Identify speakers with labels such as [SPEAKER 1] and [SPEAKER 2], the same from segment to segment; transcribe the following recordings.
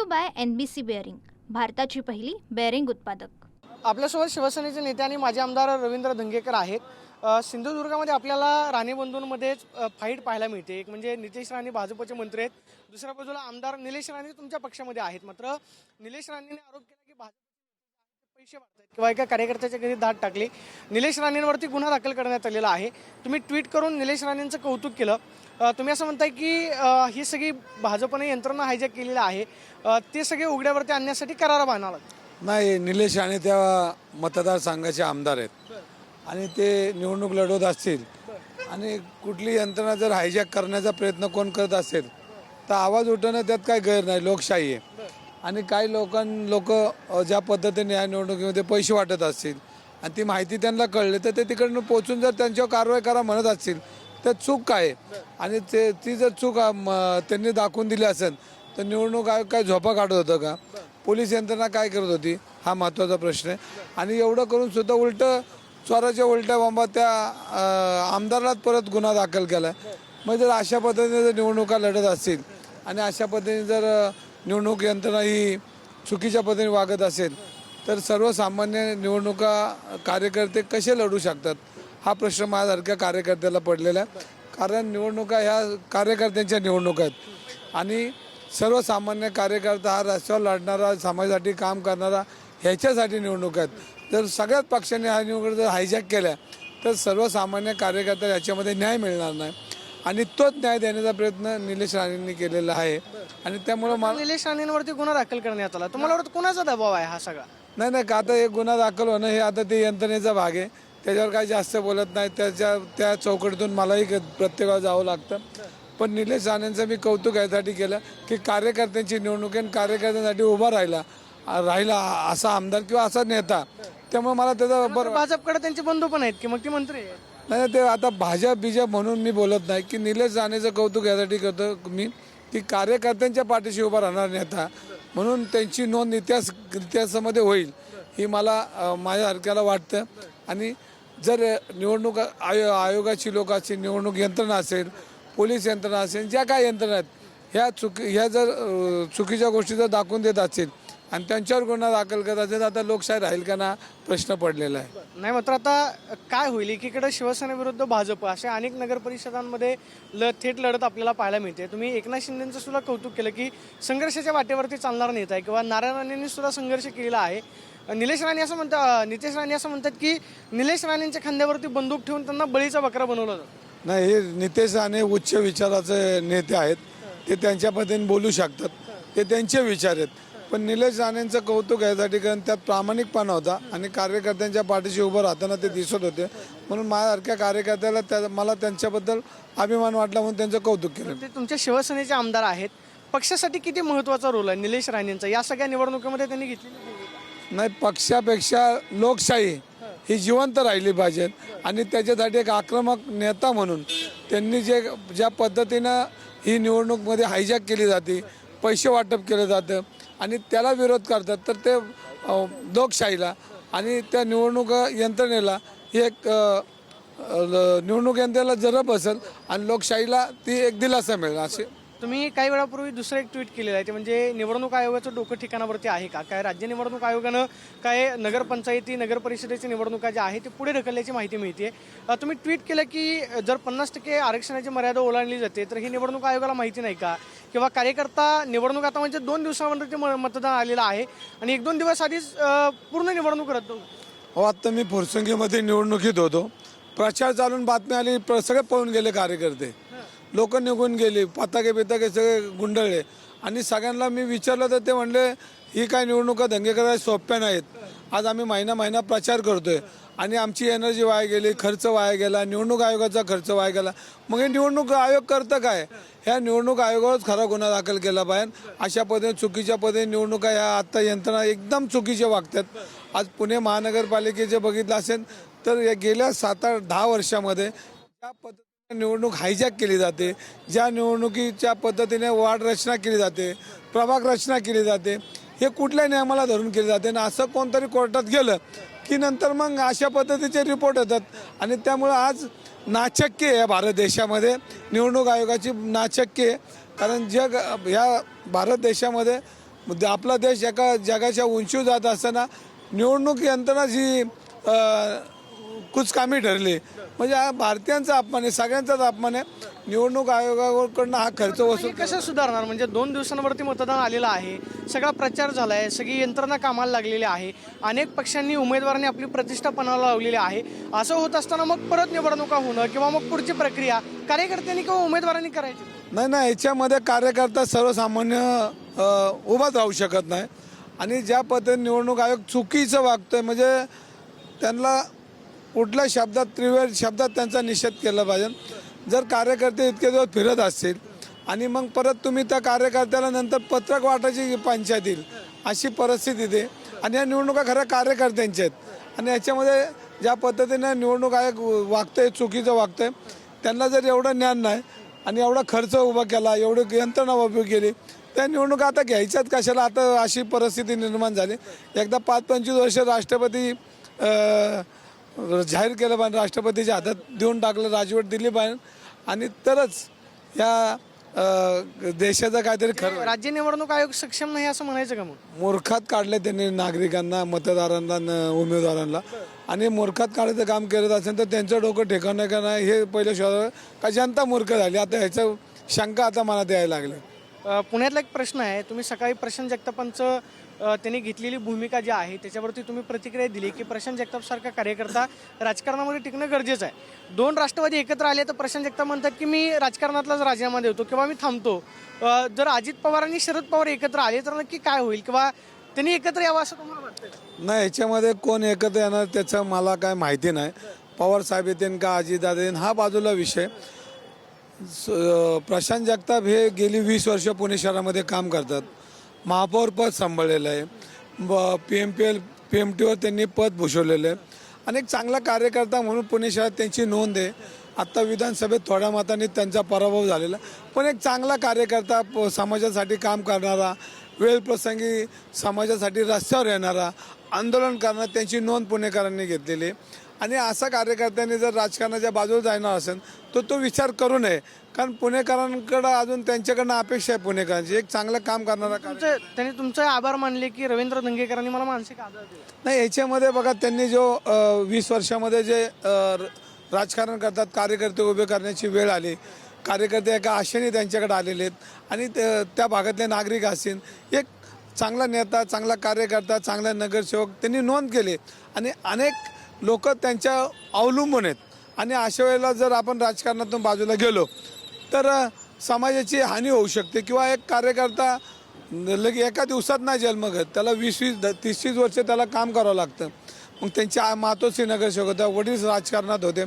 [SPEAKER 1] You by N B C bearing भारताची पहिली bearing उत्पादक.
[SPEAKER 2] आपल्यासोबत शिवसेनेचे नेते आणि माजी आमदार रवींद्र धंगेकर आहेत. सिंधुदुर्गामध्ये आपल्याला राणे बंधूंमध्येच फाईट पाहायला मिळते. एक म्हणजे नितेश राणे भाजपचे मंत्री आहेत. दुसऱ्या बाजूला आमदार निलेश राणे तुमच्या पक्षामध्ये आहेत. मात्र निलेश राणेंनी आरोप केला की भाजप पैसे किंवा एका कार्यकर्त्याच्या घरी दाट टाकली. निलेश राणेंवरती गुन्हा दाखल करण्यात आलेला आहे. तुम्ही ट्विट करून निलेश राणेंचं कौतुक केलं. तुम्ही असं म्हणताय की ही सगळी भाजपने यंत्रणा हायजॅक केलेली आहे. ते सगळे उघड्यावरती आणण्यासाठी करार बांधणार
[SPEAKER 3] नाही निलेश आणि त्या मतदारसंघाचे आमदार आहेत. आणि ते निवडणूक लढवत असतील. आणि कुठली यंत्रणा जर हायजॅक करण्याचा प्रयत्न कोण करत असेल तर आवाज उठवणं त्यात काय गैर नाही लोकशाही आहे. आणि काही लोकां लोक ज्या पद्धतीने या निवडणुकीमध्ये पैसे वाटत असतील आणि ती माहिती त्यांना कळली तर ते तिकडनं पोचून जर त्यांच्यावर कारवाई करा म्हणत असतील तर चूक काय? आहे? आणि ते ती जर चूक म, त्यांनी दाखवून दिली असेल तर निवडणूक आयोग काय झोपा काढत होतं का? पोलीस यंत्रणा काय करत होती? हा महत्त्वाचा प्रश्न आहे. आणि एवढं करून सुद्धा उलटं चोराच्या उलट्या बाबा त्या अं, आमदारालाच परत गुन्हा दाखल केला मग जर अशा पद्धतीने जर निवडणुका लढत असतील आणि अशा पद्धतीने जर निवडणूक यंत्रणा ही चुकीच्या पद्धतीने वागत असेल तर सर्वसामान्य निवडणुका कार्यकर्ते कसे लढू शकतात? हा प्रश्न माझ्यासारख्या कार्यकर्त्याला पडलेला आहे. कारण निवडणुका ह्या कार्यकर्त्यांच्या निवडणुका आहेत. आणि सर्वसामान्य कार्यकर्ता हा रस्त्यावर लढणारा समाजासाठी काम करणारा ह्याच्यासाठी निवडणुका आहेत. जर सगळ्याच पक्षांनी ह्या निवडणुका जर हायजॅक केल्या तर सर्वसामान्य कार्यकर्त्याला याच्यामध्ये न्याय मिळणार नाही. आणि तोच न्याय देण्याचा प्रयत्न निलेश राणेंनी केलेला आहे. आणि त्यामुळं मला
[SPEAKER 2] निलेश राणेंवरती गुन्हा दाखल करण्यात आला. तुम्हाला वाटतं कोणाचा दबाव आहे हा सगळा?
[SPEAKER 3] नाही नाही का आता हे गुन्हा दाखल होणं हे आता ते यंत्रणेचा भाग आहे. त्याच्यावर काही जास्त बोलत नाही. त्याच्या त्या चौकटीतून मलाही क- प्रत्येकाला जावं लागतं. पण निलेश राणेंचं मी कौतुक यासाठी केलं की कार्यकर्त्यांची निवडणूक आणि कार्यकर्त्यांसाठी उभा राहिला राहिला असा आमदार किंवा असा नेता. त्यामुळे मला त्याचा बरं
[SPEAKER 2] भाजपकडे त्यांचे बंधू पण आहेत की मग ती मंत्री.
[SPEAKER 3] नाही ते आता भाजप बिजप म्हणून मी बोलत नाही की निलेश राणेचं कौतुक यासाठी करतो मी की कार्यकर्त्यांच्या पाठीशी उभा राहणार नेता म्हणून त्यांची नोंद इतिहास इतिहासामध्ये होईल ही मला अं, माझ्यासारख्याला वाटतं. आणि जर निवडणूक आयो आयोगाची लोक असतील निवडणूक यंत्रणा असेल पोलीस यंत्रणा असेल ज्या काय यंत्रणा आहेत ह्या चुकी ह्या जर चुकीच्या गोष्टी जर दाखवून देत असतील आणि त्यांच्यावर गुन्हा दाखल करत तर आता लोकशाही राहील का ना? प्रश्न पडलेला आहे.
[SPEAKER 2] नाही मात्र आता काय होईल? एकीकडे शिवसेनेविरुद्ध भाजप अशा अनेक नगर परिषदांमध्ये ल थेट लढत आपल्याला पाहायला मिळते. तुम्ही एकनाथ शिंदेचं सुद्धा कौतुक केलं की संघर्षाच्या वाटेवरती चालणार नेता आहे किंवा नारायण राणेंनी सुद्धा संघर्ष केलेला आहे. निलेश राणे असं म्हणतात नितेश राणे असं म्हणतात की निलेश राणेंच्या खांद्यावरती बंदूक ठेवून त्यांना बळीचा बकरा बनवलं जातं.
[SPEAKER 3] नाही हे नितेश राणे उच्च विचाराचे नेते आहेत. ते त्यांच्या पद्धतीने बोलू शकतात. ते त्यांचे विचार आहेत. पण निलेश राणेंचं कौतुक यासाठी कारण त्यात प्रामाणिकपणा होता आणि कार्यकर्त्यांच्या पाठीशी उभं राहताना ते दिसत होते. म्हणून माझ्यासारख्या कार्यकर्त्याला त्या मला त्यांच्याबद्दल अभिमान वाटला म्हणून त्यांचं कौतुक केलं.
[SPEAKER 2] ते तुमच्या शिवसेनेचे आमदार आहेत. पक्षासाठी किती महत्त्वाचा रोल आहे निलेश राणेंचा? या सगळ्या निवडणुकीमध्ये त्यांनी भूमिका.
[SPEAKER 3] नाही पक्षापेक्षा लोकशाही ही जिवंत राहिली पाहिजे. आणि त्याच्यासाठी एक आक्रमक नेता म्हणून त्यांनी जे ज्या पद्धतीनं ही निवडणूकमध्ये हायजॅक केली जाते पैसे वाटप केलं जातं आणि त्याला विरोध करतात. तर ते लोकशाहीला आणि त्या निवडणूक यंत्रणेला ही एक निवडणूक यंत्रणेला जरब असेल आणि लोकशाहीला ती एक दिलासा मिळेल असे
[SPEAKER 2] तुम्ही काही वेळापूर्वी दुसरं एक ट्विट केलेलं आहे ते म्हणजे निवडणूक आयोगाचं डोकं ठिकाणावरती आहे का? काय राज्य निवडणूक आयोगानं काय नगरपंचायती नगर परिषदेची निवडणुका ज्या आहे ते पुढे ढकलल्याची माहिती मिळते तुम्ही ट्विट केलं की जर पन्नास टक्के आरक्षणाची मर्यादा ओलांडली जाते तर ही निवडणूक आयोगाला माहिती नाही का? किंवा कार्यकर्ता निवडणूक आता म्हणजे दोन दिवसामध्ये म- मतदान आलेलं आहे आणि एक दोन दिवस आधीच पूर्ण निवडणूक रद्द
[SPEAKER 3] हो आत्ता मी फुरसंगीमध्ये निवडणुकीत होतो. प्रचार चालून बातमी आली सगळे पळून गेले कार्यकर्ते. लोक निघून गेली पताके बिताके सगळे गुंडळले. आणि सगळ्यांना मी विचारलं तर ते म्हणले ही काय निवडणुका दंगे करायला सोप्या नाहीत. आज आम्ही महिना महिना प्रचार करतोय. आणि आमची एनर्जी वाया गेली खर्च वाया गेला निवडणूक आयोगाचा खर्च वाया गेला. मग हे निवडणूक आयोग करतं काय? ह्या निवडणूक आयोगावरच खरा गुन्हा दाखल केला पाहिजे. अशा पद्धतीने चुकीच्या पद्धतीने निवडणुका ह्या आत्ता यंत्रणा एकदम चुकीच्या वागतात. आज पुणे महानगरपालिकेचे बघितलं असेल तर या गेल्या सात आठ दहा वर्षामध्ये त्या पद्धती निवडणूक हायजॅक केली जाते. ज्या निवडणुकीच्या पद्धतीने वार्ड रचना केली जाते प्रभाग रचना केली जाते हे कुठल्या नियमाला धरून केले जाते आणि असं कोणतरी कोर्टात गेलं की नंतर मग अशा पद्धतीचे रिपोर्ट येतात आणि त्यामुळं आज नाचक्य आहे भारत देशामध्ये. निवडणूक आयोगाची नाचक्य आहे. कारण जग ह्या भारत देशामध्ये आपला देश एका जगाच्या उंचीवर जात असताना निवडणूक यंत्रणा जी कुचकामी ठरली. म्हणजे हा भारतीयांचा अपमान आहे सगळ्यांचाच अपमान आहे. निवडणूक आयोगाकडनं हा खर्च वसूल
[SPEAKER 2] कसं सुधारणार? म्हणजे दोन दिवसांवरती मतदान आलेलं आहे सगळा प्रचार झाला आहे सगळी यंत्रणा कामाला लागलेली आहे अनेक पक्षांनी उमेदवारांनी आपली प्रतिष्ठा पणाला लावलेली आहे. असं होत असताना मग परत निवडणुका होणं किंवा मग पुढची प्रक्रिया कार्यकर्त्यांनी किंवा उमेदवारांनी करायची?
[SPEAKER 3] नाही नाही याच्यामध्ये कार्यकर्ता सर्वसामान्य उभाच राहू शकत नाही. आणि ज्या पद्धतीने निवडणूक आयोग चुकीचं वागतोय म्हणजे त्यांना कुठल्या शब्दात त्रिवेळ शब्दात त्यांचा निषेध केला पाहिजे. जर कार्यकर्ते इतके दिवस फिरत असतील आणि मग परत तुम्ही त्या कार्यकर्त्याला नंतर पत्रक वाटायची पंचायत येईल अशी परिस्थिती ते आणि या निवडणुका खऱ्या कार्यकर्त्यांच्या आहेत. आणि याच्यामध्ये ज्या पद्धतीने निवडणूक आयोग वागतंय चुकीचं वागतंय त्यांना जर एवढं ज्ञान नाही आणि एवढा खर्च उभा केला एवढी यंत्रणा उभी केली त्या निवडणुका आता घ्यायच्यात कशाला? आता अशी परिस्थिती निर्माण झाली. एकदा पाच पंचवीस वर्ष राष्ट्रपती जाहीर केलं पाहिजे. राष्ट्रपतीच्या हातात देऊन टाकलं राजवट दिली पाहिजे. आणि तरच या अं, देशाचं काहीतरी खरं
[SPEAKER 2] राज्य निवडणूक आयोग सक्षम नाही असं म्हणायचं का मग?
[SPEAKER 3] मूर्खात काढले त्यांनी नागरिकांना मतदारांना न- उमेदवारांना. आणि मूर्खात काढायचं काम करत असेल तर त्यांचं डोकं ठिकाणं का नाही हे पहिले शोधा का जनता मूर्ख झाली? आता ह्याचं शंका आता मनात यायला लागली.
[SPEAKER 2] पुण्यातला एक प्रश्न आहे. तुम्ही सकाळी प्रशांत जगतापांचं त्यांनी घेतलेली भूमिका जी आहे त्याच्यावरती तुम्ही प्रतिक्रिया दिली की प्रशांत जगताप सारखा कार्यकर्ता राजकारणामध्ये टिकणं गरजेचं आहे. दोन राष्ट्रवादी एकत्र आले तर प्रशांत जगताप म्हणतात की मी राजकारणातलाच राजीनामा देतो किंवा मी थांबतो. जर अजित पवार आणि शरद पवार एकत्र आले तर नक्की काय होईल किंवा त्यांनी एकत्र यावं असं तुम्हाला वाटतं
[SPEAKER 3] नाही याच्यामध्ये कोण एकत्र येणार त्याचं मला काय माहिती नाही. पवार साहेब येतील का अजितदादा येतील हा बाजूला विषय. प्रशांत जगताप हे गेली वीस वर्ष पुणे शहरामध्ये काम करतात. महापौर पद सांभाळलेलं आहे. B P M P L P M टीवर त्यांनी पद भूषवलेलं आहे. आणि एक चांगला कार्यकर्ता म्हणून पुणे शहरात त्यांची नोंद आहे. आत्ता विधानसभेत थोड्या मताने त्यांचा पराभव झालेला पण एक चांगला कार्यकर्ता प- समाजासाठी काम करणारा वेळप्रसंगी समाजासाठी रस्त्यावर येणारा आंदोलन करणारा त्यांची नोंद पुणेकरांनी घेतलेली आहे. आणि असा कार्यकर्त्यांनी जर राजकारणाच्या बाजूला जाणार असेल तर तो विचार करू नये. कारण पुणेकरांकडं अजून त्यांच्याकडनं अपेक्षा आहे पुणेकरांची. एक चांगलं काम करणारा
[SPEAKER 2] तुमचे त्यांनी तुमचे आभार मानले की रवींद्र धंगेकरांनी मला मानसिक आधार
[SPEAKER 3] नाही याच्यामध्ये बघा त्यांनी जो वीस वर्षामध्ये जे राजकारण करतात कार्यकर्ते उभे करण्याची वेळ आली. कार्यकर्ते एका आशेने त्यांच्याकडे आलेले आहेत. आणि ते- त्या भागातले नागरिक असतील एक चांगला नेता चांगला कार्यकर्ता चांगला नगरसेवक त्यांनी नोंद केली. आणि अनेक लोक त्यांच्या अवलंबून आहेत. आणि अशा वेळेला जर आपण राजकारणातून बाजूला गेलो तर समाजाची हानी होऊ शकते किंवा एक कार्यकर्ता लगे एका दिवसात नाही जन्म घेत त्याला वीस वीस द- तीस तीस वर्ष त्याला काम करावं लागतं. मग त्यांच्या मातोश्री नगरसेवक होत्या वडील राजकारणात होते.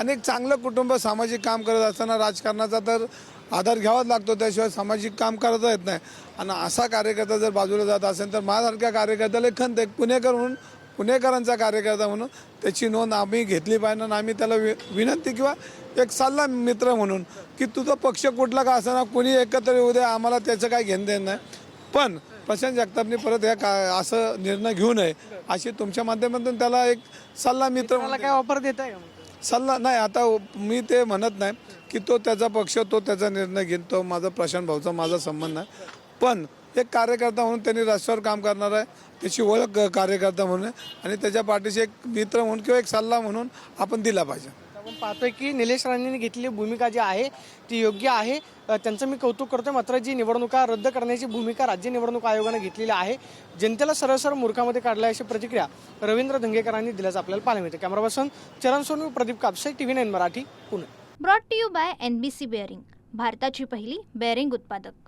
[SPEAKER 3] आणि एक चांगलं कुटुंब सामाजिक काम करत असताना राजकारणाचा तर आधार घ्यावाच लागतो त्याशिवाय सामाजिक काम करता येत नाही. आणि असा कार्यकर्ता जर बाजूला जात असेल तर माझ्यासारख्या कार्यकर्त्याला खंत एक पुणेकर म्हणून पुणेकरांचा कार्यकर्ता म्हणून त्याची नोंद आम्ही घेतली पाहिजे आणि आम्ही त्याला वि विनंती किंवा एक सल्ला मित्र म्हणून की तुझा पक्ष कुठला का असताना कोणी एकत्र येऊ दे आम्हाला त्याचं काय घेणं देणं नाही. पण प्रशांत जगतापने परत ह्या का असं निर्णय घेऊ नये अशी तुमच्या माध्यमातून त्याला एक सल्ला मित्र
[SPEAKER 2] मला काय ऑफर देत आहे?
[SPEAKER 3] सल्ला नाही आता मी ते म्हणत नाही की तो त्याचा पक्ष तो त्याचा निर्णय घेईन तो माझा प्रशांत भाऊचा माझा संबंध नाही. पण एक कार्यकर्ता म्हणून त्यांनी रस्त्यावर काम करणार आहे. त्याची ओळख कार्यकर्ता म्हणून आणि त्याच्या पाठीशी एक मित्र म्हणून किंवा एक सल्ला म्हणून आपण दिला पाहिजे.
[SPEAKER 2] आपण पाहतोय की निलेश राणेंनी घेतलेली भूमिका जी आहे ती योग्य आहे. त्यांचं मी कौतुक करतोय. मात्र जी निवडणुका रद्द करण्याची भूमिका राज्य निवडणूक आयोगाने घेतलेली आहे जनतेला सरळ सरळ मूर्खामध्ये काढला अशी प्रतिक्रिया रवींद्र धंगेकरांनी दिल्याचं आपल्याला पाहायला मिळते. Camera person Charan Sonu Pradeep Kapse T V nine Marathi Pune.
[SPEAKER 1] Brought to you by N B C bearing भारताची पहिली बेअरिंग उत्पादक.